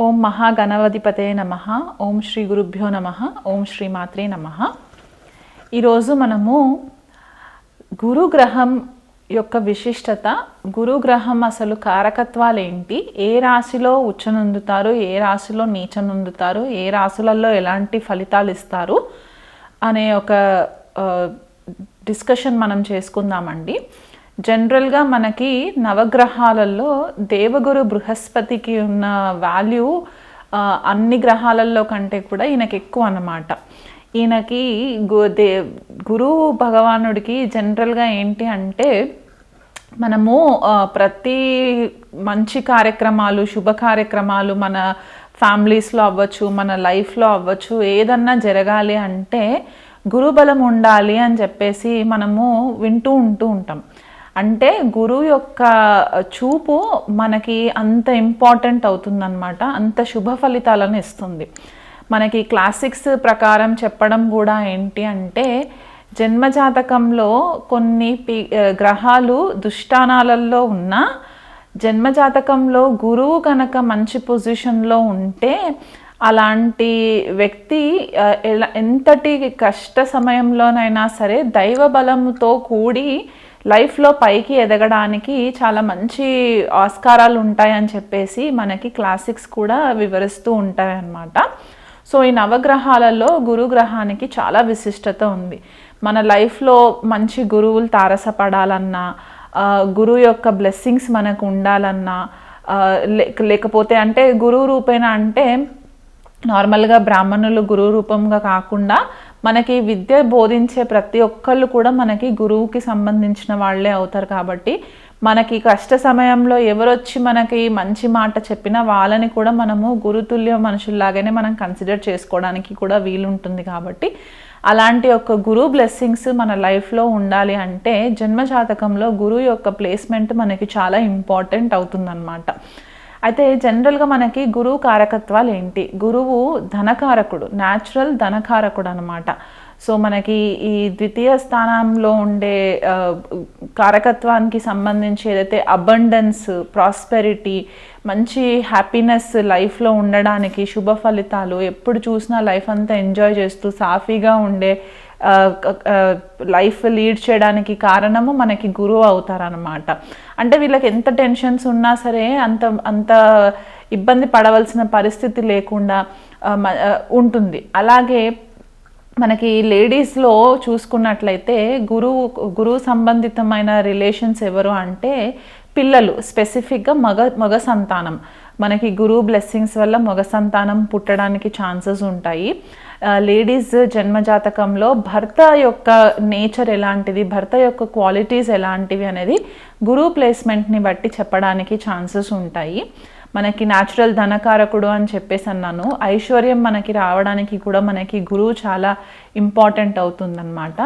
ఓం మహాగణవధిపతే నమ. ఓం శ్రీ గురుభ్యో నమ. ఓం శ్రీ మాత్రే నమ. ఈరోజు మనము గురుగ్రహం యొక్క విశిష్టత గురుగ్రహం అసలు కారకత్వాలు ఏంటి ఏ రాశిలో ఉచ్చనందుతారు ఏ రాశిలో నీచనందుతారు ఏ రాశులలో ఎలాంటి ఫలితాలు ఇస్తారు అనే ఒక డిస్కషన్ మనం చేసుకుందామండి. జనరల్గా మనకి నవగ్రహాలలో దేవగురు బృహస్పతికి ఉన్న వాల్యూ అన్ని గ్రహాలలో కంటే కూడా ఈయనకి ఎక్కువ అన్నమాట. ఈయనకి గు దే గురు భగవానుడికి జనరల్గా ఏంటి అంటే మనము ప్రతి మంచి కార్యక్రమాలు శుభ కార్యక్రమాలు మన ఫ్యామిలీస్లో అవ్వచ్చు మన లైఫ్లో అవ్వచ్చు ఏదన్నా జరగాలి అంటే గురుబలం ఉండాలి అని చెప్పేసి మనము వింటూ ఉంటూ ఉంటాం. అంటే గురువు యొక్క చూపు మనకి అంత ఇంపార్టెంట్ అవుతుందన్నమాట. అంత శుభ ఫలితాలను ఇస్తుంది. మనకి క్లాసిక్స్ ప్రకారం చెప్పడం కూడా ఏంటి అంటే జన్మజాతకంలో కొన్ని పి గ్రహాలు దుష్టానాలలో ఉన్నా జన్మజాతకంలో గురువు కనుక మంచి పొజిషన్లో ఉంటే అలాంటి వ్యక్తి ఎలా ఎంతటి కష్ట సమయంలోనైనా సరే దైవ బలంతో కూడి లైఫ్లో పైకి ఎదగడానికి చాలా మంచి ఆస్కారాలు ఉంటాయని చెప్పేసి మనకి క్లాసిక్స్ కూడా వివరిస్తూ ఉంటాయన్నమాట. సో ఈ నవగ్రహాలలో గురుగ్రహానికి చాలా విశిష్టత ఉంది. మన లైఫ్లో మంచి గురువులు తారసపడాలన్నా గురువు యొక్క బ్లెస్సింగ్స్ మనకు ఉండాలన్నా లేకపోతే అంటే గురువు రూపేణ అంటే నార్మల్గా బ్రాహ్మణులు గురువు రూపంగా కాకుండా మనకి విద్య బోధించే ప్రతి ఒక్కళ్ళు కూడా మనకి గురువుకి సంబంధించిన వాళ్ళే అవుతారు కాబట్టి మనకి కష్ట సమయంలో ఎవరొచ్చి మనకి మంచి మాట చెప్పినా వాళ్ళని కూడా మనము గురుతుల్య మనుషుల్లాగానే మనం కన్సిడర్ చేసుకోవడానికి కూడా వీలుంటుంది కాబట్టి అలాంటి ఒక గురువు బ్లెస్సింగ్స్ మన లైఫ్లో ఉండాలి అంటే జన్మజాతకంలో గురువు యొక్క ప్లేస్మెంట్ మనకి చాలా ఇంపార్టెంట్ అవుతుందన్నమాట. అయితే జనరల్గా మనకి గురువు కారకత్వాలు ఏంటి? గురువు ధనకారకుడు న్యాచురల్ ధనకారకుడు అనమాట సో మనకి ఈ ద్వితీయ స్థానంలో ఉండే కారకత్వానికి సంబంధించి ఏదైతే అబండెన్స్ ప్రాస్పెరిటీ మంచి హ్యాపీనెస్ లైఫ్లో ఉండడానికి శుభ ఫలితాలు ఎప్పుడు చూసినా లైఫ్ అంతా ఎంజాయ్ చేస్తూ సాఫీగా ఉండే లైఫ్ లీడ్ చేయడానికి కారణము మనకి గురువు అవుతారనమాట అంటే వీళ్ళకి ఎంత టెన్షన్స్ ఉన్నా సరే అంత అంత ఇబ్బంది పడవలసిన పరిస్థితి లేకుండా ఉంటుంది. అలాగే మనకి లేడీస్లో చూసుకున్నట్లయితే గురువు గురువు సంబంధితమైన రిలేషన్స్ ఎవరు అంటే పిల్లలు స్పెసిఫిక్గా మగ మగ సంతానం. మనకి గురువు బ్లెస్సింగ్స్ వల్ల మగ సంతానం పుట్టడానికి ఛాన్సెస్ ఉంటాయి. లేడీస్ జన్మజాతకంలో భర్త యొక్క నేచర్ ఎలాంటిది భర్త యొక్క క్వాలిటీస్ ఎలాంటివి అనేది గురువు ప్లేస్మెంట్ని బట్టి చెప్పడానికి ఛాన్సెస్ ఉంటాయి. మనకి న్యాచురల్ ధనకారకుడు అని చెప్పేసి అన్నాను. ఐశ్వర్యం మనకి రావడానికి కూడా మనకి గురువు చాలా ఇంపార్టెంట్ అవుతుందన్నమాట.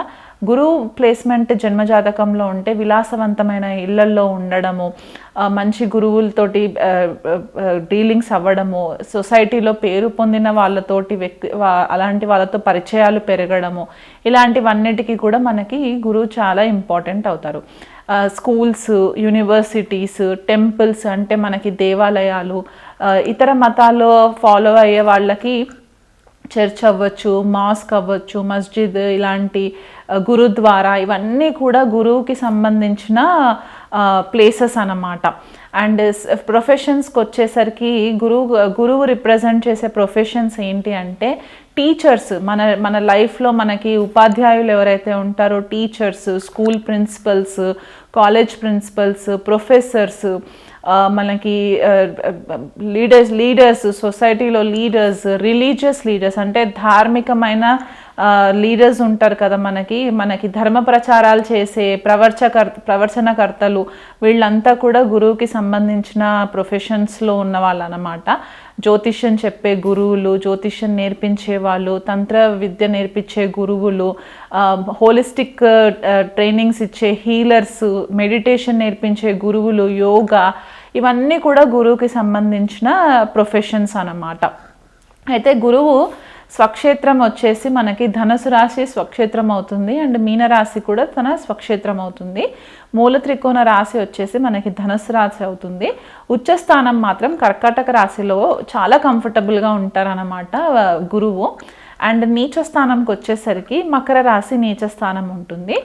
గురువు ప్లేస్మెంట్ జన్మజాతకంలో ఉంటే విలాసవంతమైన ఇళ్ళల్లో ఉండడము మంచి గురువులతోటి డీలింగ్స్ అవ్వడము సొసైటీలో పేరు పొందిన వాళ్ళతోటి వ్యక్తి అలాంటి వాళ్ళతో పరిచయాలు పెరగడము ఇలాంటివన్నిటికీ కూడా మనకి గురువు చాలా ఇంపార్టెంట్ అవుతారు. స్కూల్స్ యూనివర్సిటీస్ టెంపుల్స్ అంటే మనకి దేవాలయాలు ఇతర మతాల్లో ఫాలో అయ్యే వాళ్ళకి చర్చ్ అవ్వచ్చు మాస్క్ అవ్వచ్చు మస్జిద్ ఇలాంటి గురుద్వారా ఇవన్నీ కూడా గురువుకి సంబంధించిన ప్లేసెస్ అన్నమాట. అండ్ ప్రొఫెషన్స్కి వచ్చేసరికి గురువు గురువు రిప్రజెంట్ చేసే ప్రొఫెషన్స్ ఏంటి అంటే టీచర్స్ మన మన లైఫ్లో మనకి ఉపాధ్యాయులు ఎవరైతే ఉంటారో teachers school principals college principals professors మనకి లీడర్స్ లీడర్స్ సొసైటీలో లీడర్స్ రిలీజియస్ లీడర్స్ అంటే ధార్మికమైన లీడర్స్ ఉంటారు కదా మనకి. మనకి ధర్మ ప్రచారాలు చేసే ప్రవర్చకర్ ప్రవర్చనకర్తలు వీళ్ళంతా కూడా గురువుకి సంబంధించిన ప్రొఫెషన్స్లో ఉన్న వాళ్ళు అన్నమాట జ్యోతిష్యం చెప్పే గురువులు జ్యోతిష్యం నేర్పించే వాళ్ళు తంత్ర విద్య నేర్పించే గురువులు హోలిస్టిక్ ట్రైనింగ్స్ ఇచ్చే హీలర్స్ మెడిటేషన్ నేర్పించే గురువులు యోగా ఇవన్నీ కూడా గురువుకి సంబంధించిన ప్రొఫెషన్స్ అన్నమాట. అయితే గురువు స్వక్షేత్రం వచ్చేసి మనకి ధనుసు రాశి స్వక్షేత్రం అవుతుంది అండ్ మీనరాశి కూడా తన స్వక్షేత్రం అవుతుంది. మూల త్రికోణ రాశి వచ్చేసి మనకి ధనుసు రాశి అవుతుంది. ఉచ్చ స్థానం మాత్రం కర్కాటక రాశిలో చాలా కంఫర్టబుల్గా ఉంటారన్నమాట గురువు. అండ్ నీచ స్థానంకి వచ్చేసరికి మకర రాశి నీచ స్థానం ఉంటుంది.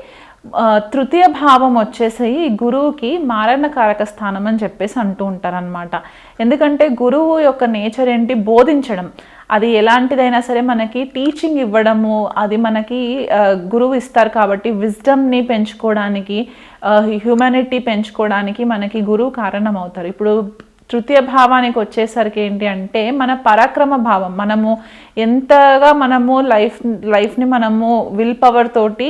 తృతీయ భావం వచ్చేసి గురువుకి మారణకారక స్థానం అని చెప్పేసి అంటూ ఉంటారనమాట ఎందుకంటే గురువు యొక్క నేచర్ ఏంటి? బోధించడం. అది ఎలాంటిదైనా సరే మనకి టీచింగ్ ఇవ్వడము అది మనకి గురువు ఇస్తారు కాబట్టి విజ్డమ్ని పెంచుకోవడానికి హ్యూమానిటీ పెంచుకోవడానికి మనకి గురువు కారణం అవుతారు ఇప్పుడు తృతీయ భావానికి వచ్చేసరికి ఏంటి అంటే మన పరాక్రమ భావం. మనము ఎంతగా మనము లైఫ్ లైఫ్ని మనము విల్ పవర్ తోటి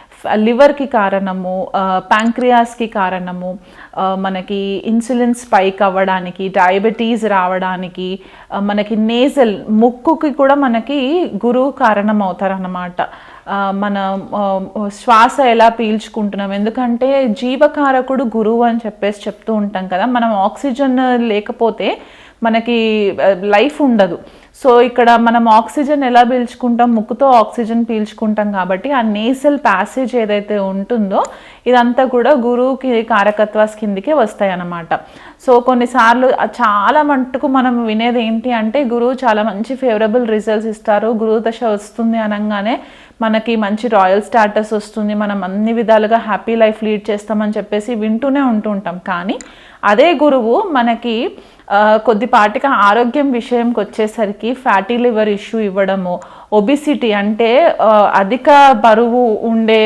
లివర్కి కారణము ప్యాంక్రియాస్కి కారణము మనకి ఇన్సులిన్ స్పైక్ అవ్వడానికి డయాబెటీస్ రావడానికి మనకి నేజల్ ముక్కుకి కూడా మనకి గురువు కారణం అవుతారన్నమాట మన శ్వాస ఎలా పీల్చుకుంటున్నాం? ఎందుకంటే జీవకారకుడు గురువు అని చెప్పేసి చెప్తూ ఉంటాం కదా మనం ఆక్సిజన్ లేకపోతే మనకి లైఫ్ ఉండదు. సో ఇక్కడ మనం ఆక్సిజన్ ఎలా పీల్చుకుంటాం ముక్కుతో ఆక్సిజన్ పీల్చుకుంటాం కాబట్టి ఆ నేసల్ ప్యాసేజ్ ఏదైతే ఉంటుందో ఇదంతా కూడా గురువుకి కారకత్వాస్ కిందికే వస్తాయి అన్నమాట సో కొన్నిసార్లు చాలా మట్టుకు మనం వినేది ఏంటి అంటే గురువు చాలా మంచి ఫేవరబుల్ రిజల్ట్స్ ఇస్తారు. గురువు దశ వస్తుంది అనగానే మనకి మంచి రాయల్ స్టాటస్ వస్తుంది. మనం అన్ని విధాలుగా హ్యాపీ లైఫ్ లీడ్ చేస్తామని చెప్పేసి వింటూనే ఉంటూ ఉంటాం. కానీ అదే గురువు మనకి కొద్దిపాటిక కొద్దిపాటిగా ఆరోగ్యం విషయంకి వచ్చేసరికి ఫ్యాటీ లివర్ ఇష్యూ ఇవ్వడము ఒబిసిటీ అంటే అధిక బరువు ఉండే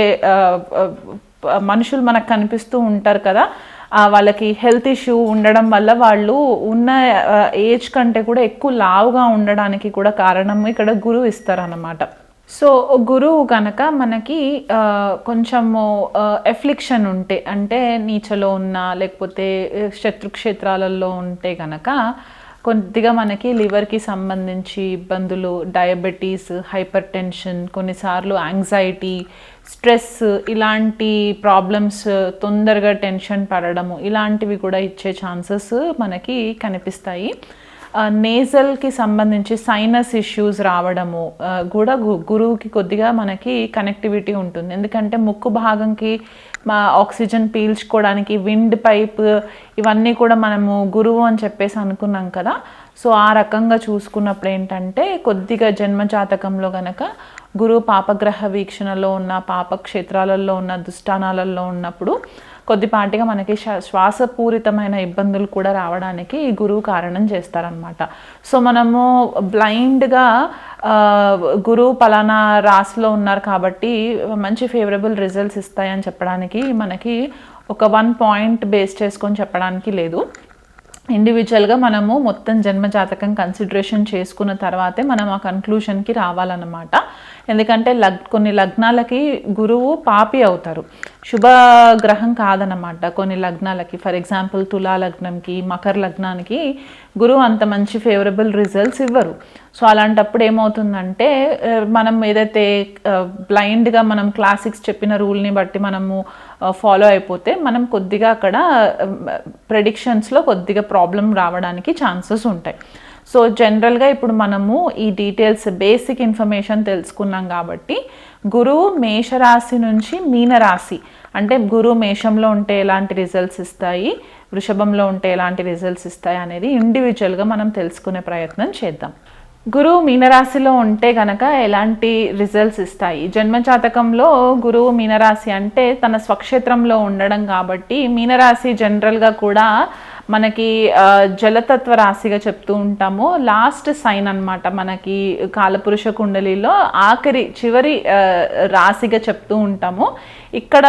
మనుషులు మనకు కనిపిస్తూ ఉంటారు కదా వాళ్ళకి హెల్త్ ఇష్యూ ఉండడం వల్ల వాళ్ళు ఉన్న ఏజ్ కంటే కూడా ఎక్కువ లావుగా ఉండడానికి కూడా కారణం ఇక్కడ గురువు ఇస్తారన్నమాట. సో గురువు కనుక మనకి కొంచెము ఎఫ్లిక్షన్ ఉంటే అంటే నీచలో ఉన్న లేకపోతే శత్రుక్షేత్రాలలో ఉంటే కనుక కొద్దిగా మనకి లివర్కి సంబంధించి ఇబ్బందులు డయాబెటీస్ హైపర్ టెన్షన్ కొన్నిసార్లు యాంగ్జైటీ స్ట్రెస్ ఇలాంటి ప్రాబ్లమ్స్ తొందరగా టెన్షన్ పడడము ఇలాంటివి కూడా ఇచ్చే ఛాన్సెస్ మనకి కనిపిస్తాయి. నేజల్కి సంబంధించి సైనస్ ఇష్యూస్ రావడము కూడా గు- గురువుకి కొద్దిగా మనకి కనెక్టివిటీ ఉంటుంది. ఎందుకంటే ముక్కు భాగంకి మా ఆక్సిజన్ పీల్చుకోవడానికి విండ్ పైప్ ఇవన్నీ కూడా మనము గురువు అని చెప్పేసి అనుకున్నాం కదా. సో ఆ రకంగా చూసుకున్నప్పుడు ఏంటంటే కొద్దిగా జన్మ జాతకంలో కనుక గురువు పాపగ్రహ వీక్షణలో ఉన్న పాప క్షేత్రాలలో ఉన్న దుష్టానాలలో ఉన్నప్పుడు కొద్దిపాటిగా మనకి శ్వా- శ్వాసపూరితమైన ఇబ్బందులు కూడా రావడానికి ఈ గురువు కారణం చేస్తారనమాట సో మనము బ్లైండ్గా గురువు పలానా రాశిలో ఉన్నారు కాబట్టి మంచి ఫేవరబుల్ రిజల్ట్స్ ఇస్తాయని చెప్పడానికి మనకి ఒక వన్ పాయింట్ బేస్ చేసుకొని చెప్పడానికి లేదు. ఇండివిజువల్గా మనము మొత్తం జన్మ జాతకం కన్సిడరేషన్ చేసుకున్న తర్వాతే మనం ఆ కన్క్లూషన్కి రావాలన్నమాట. ఎందుకంటే లగ్ కొన్ని లగ్నాలకి గురువు పాపి అవుతారు. శుభ గ్రహం కాదనమాట కొన్ని లగ్నాలకి. ఫర్ ఎగ్జాంపుల్ తులా లగ్నంకి మకర లగ్నానికి గురువు అంత మంచి ఫేవరబుల్ రిజల్ట్స్ ఇవ్వరు. సో అలాంటప్పుడు ఏమవుతుందంటే మనం ఏదైతే uh, బ్లైండ్గా మనం క్లాసిక్స్ చెప్పిన రూల్ని బట్టి మనము ఫాలో అయిపోతే మనం కొద్దిగా అక్కడ ప్రెడిక్షన్స్లో కొద్దిగా ప్రాబ్లం రావడానికి ఛాన్సెస్ ఉంటాయి. సో జనరల్గా ఇప్పుడు మనము ఈ డీటెయిల్స్ బేసిక్ ఇన్ఫర్మేషన్ తెలుసుకున్నాం కాబట్టి గురువు మేషరాశి నుంచి మీనరాశి అంటే గురువు మేషంలో ఉంటే ఎలాంటి రిజల్ట్స్ ఇస్తాయి వృషభంలో ఉంటే ఎలాంటి రిజల్ట్స్ ఇస్తాయి అనేది ఇండివిజువల్గా మనం తెలుసుకునే ప్రయత్నం చేద్దాం. గురువు మీనరాశిలో ఉంటే గనక ఎలాంటి రిజల్ట్స్ ఇస్తాయి? జన్మజాతకంలో గురువు మీనరాశి అంటే తన స్వక్షేత్రంలో ఉండడం కాబట్టి మీనరాశి జనరల్గా కూడా మనకి జలతత్వ రాశిగా చెప్తూ ఉంటాము. లాస్ట్ సైన్ అన్నమాట మనకి కాలపురుష కుండలిలో ఆఖరి చివరి రాశిగా చెప్తూ ఉంటాము. ఇక్కడ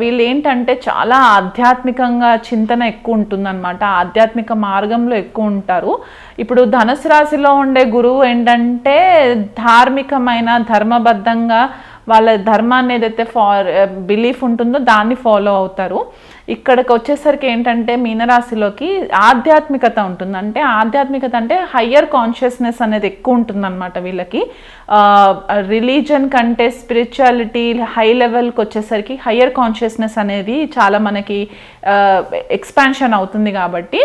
వీళ్ళు ఏంటంటే చాలా ఆధ్యాత్మికంగా చింతన ఎక్కువ ఉంటుందన్నమాట. ఆధ్యాత్మిక మార్గంలో ఎక్కువ ఉంటారు. ఇప్పుడు ధనుసు రాశిలో ఉండే గురువు ఏంటంటే ధార్మికమైన ధర్మబద్ధంగా వాళ్ళ ధర్మాన్ని ఏదైతే ఫార్ బిలీఫ్ ఉంటుందో దాన్ని ఫాలో అవుతారు. ఇక్కడికి వచ్చేసరికి ఏంటంటే మీనరాశిలోకి ఆధ్యాత్మికత ఉంటుంది. అంటే ఆధ్యాత్మికత అంటే హయ్యర్ కాన్షియస్నెస్ అనేది ఎక్కువ ఉంటుందన్నమాట వీళ్ళకి. రిలీజన్ కంటే స్పిరిచువాలిటీ హై లెవెల్కి వచ్చేసరికి హయ్యర్ కాన్షియస్నెస్ అనేది చాలా మనకి ఎక్స్పాన్షన్ అవుతుంది కాబట్టి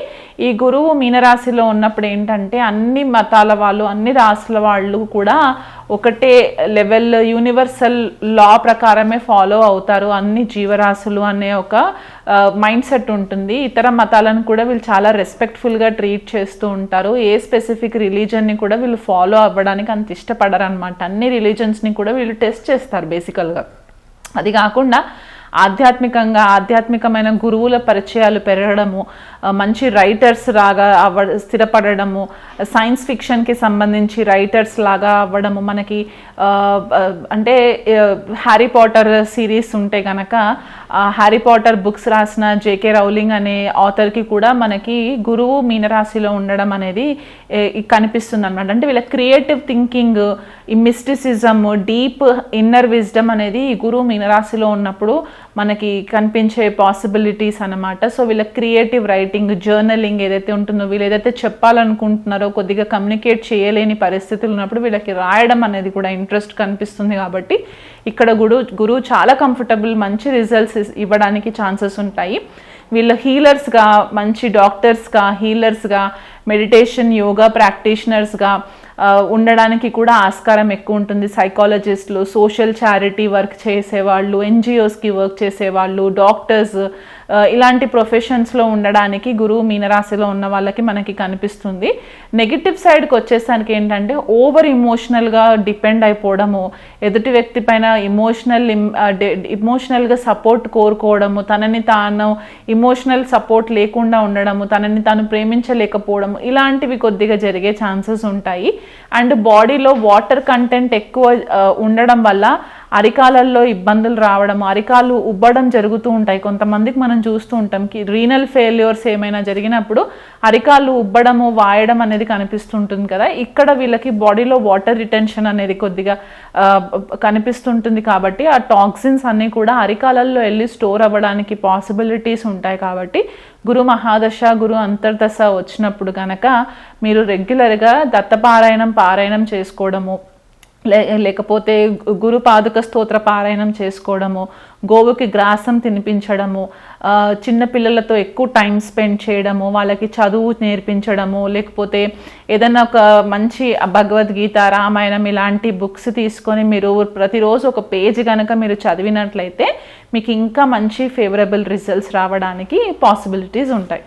ఈ గురువు మీనరాశిలో ఉన్నప్పుడు ఏంటంటే అన్ని మతాల వాళ్ళు అన్ని రాసుల వాళ్ళు కూడా ఒకటే లెవెల్ యూనివర్సల్ లా ప్రకారమే ఫాలో అవుతారు. అన్ని జీవరాశులు అనే ఒక మైండ్ సెట్ ఉంటుంది. ఇతర మతాలను కూడా వీళ్ళు చాలా రెస్పెక్ట్ఫుల్గా ట్రీట్ చేస్తూ ఉంటారు. ఏ స్పెసిఫిక్ రిలీజన్ని కూడా వీళ్ళు ఫాలో అవ్వడానికి అంత ఇష్టపడరు అనమాట అన్ని రిలీజన్స్ని కూడా వీళ్ళు టెస్ట్ చేస్తారు బేసికల్గా అది కాకుండా ఆధ్యాత్మికంగా ఆధ్యాత్మికమైన గురువుల పరిచయాలు పెరగడము మంచి రైటర్స్ లాగా అవ్వ స్థిరపడడము సైన్స్ ఫిక్షన్కి సంబంధించి రైటర్స్ లాగా అవ్వడము మనకి అంటే హ్యారీ పాటర్ సిరీస్ ఉంటే కనుక హ్యారీ పాటర్ బుక్స్ రాసిన జేకే రౌలింగ్ అనే ఆథర్కి కూడా మనకి గురువు మీనరాశిలో ఉండడం అనేది కనిపిస్తుంది అనమాట అంటే వీళ్ళ క్రియేటివ్ థింకింగ్ ఈ మిస్టిసిజం డీప్ ఇన్నర్ విజ్డమ్ అనేది గురువు మీనరాశిలో ఉన్నప్పుడు మనకి కనిపించే పాసిబిలిటీస్ అన్నమాట. సో వీళ్ళ క్రియేటివ్ రైటింగ్ జర్నలింగ్ ఏదైతే ఉంటుందో వీళ్ళు ఏదైతే చెప్పాలనుకుంటున్నారో కొద్దిగా కమ్యూనికేట్ చేయలేని పరిస్థితులు ఉన్నప్పుడు వీళ్ళకి రాయడం అనేది కూడా ఇంట్రెస్ట్ కనిపిస్తుంది కాబట్టి ఇక్కడ గురు గురువు చాలా కంఫర్టబుల్ మంచి రిజల్ట్స్ ఇవ్వడానికి ఛాన్సెస్ ఉంటాయి. వీళ్ళు హీలర్స్గా మంచి డాక్టర్స్గా హీలర్స్గా మెడిటేషన్ యోగా ప్రాక్టీషనర్స్గా ఉండడానికి కూడా ఆస్కారం ఎక్కువ ఉంటుంది. సైకాలజిస్టులు సోషల్ చారిటీ వర్క్ చేసేవాళ్ళు ఎన్జిఓస్కి వర్క్ చేసేవాళ్ళు డాక్టర్స్ ఇలాంటి ప్రొఫెషన్స్లో ఉండడానికి గురువు మీనరాశిలో ఉన్న వాళ్ళకి మనకి కనిపిస్తుంది. నెగిటివ్ సైడ్కి వచ్చేసరికి ఏంటంటే ఓవర్ ఇమోషనల్గా డిపెండ్ అయిపోవడము ఎదుటి వ్యక్తి పైన ఇమోషనల్ ఇమోషనల్గా సపోర్ట్ కోరుకోవడము తనని తాను ఇమోషనల్ సపోర్ట్ లేకుండా ఉండడము తనని తాను రావడం ఇలాంటివి కొద్దిగా జరిగే ఛాన్సెస్ ఉంటాయి. అండ్ బాడీలో వాటర్ కంటెంట్ ఎక్కువ ఉండడం వల్ల అరికాలల్లో ఇబ్బందులు రావడం అరికాలు ఉబ్బడం జరుగుతూ ఉంటాయి. కొంతమందికి మనం చూస్తూ ఉంటాం రీనల్ ఫెయిల్యూర్స్ ఏమైనా జరిగినప్పుడు అరికాలు ఉబ్బడము వాయడం అనేది కనిపిస్తుంటుంది కదా. ఇక్కడ వీళ్ళకి బాడీలో వాటర్ రిటెన్షన్ అనేది కొద్దిగా కనిపిస్తుంటుంది కాబట్టి ఆ టాక్సిన్స్ అన్నీ కూడా అరికాలల్లో వెళ్ళి స్టోర్ అవ్వడానికి పాసిబిలిటీస్ ఉంటాయి కాబట్టి గురు మహాదశ గురు అంతర్దశ వచ్చినప్పుడు కనుక మీరు రెగ్యులర్గా దత్తపారాయణం పారాయణం చేసుకోవడము లే లేకపోతే గురు పాదుక స్తోత్ర పారాయణం చేసుకోవడము గోవుకి గ్రాసం తినిపించడము చిన్నపిల్లలతో చిన్న పిల్లలతో ఎక్కువ టైం స్పెండ్ చేయడము వాళ్ళకి చదువు నేర్పించడము లేకపోతే ఏదైనా ఒక మంచి భగవద్గీత రామాయణం ఇలాంటి బుక్స్ తీసుకొని మీరు ప్రతిరోజు ఒక పేజ్ కనుక మీరు చదివినట్లయితే మీకు ఇంకా మంచి ఫేవరబుల్ రిజల్ట్స్ రావడానికి పాసిబిలిటీస్ ఉంటాయి.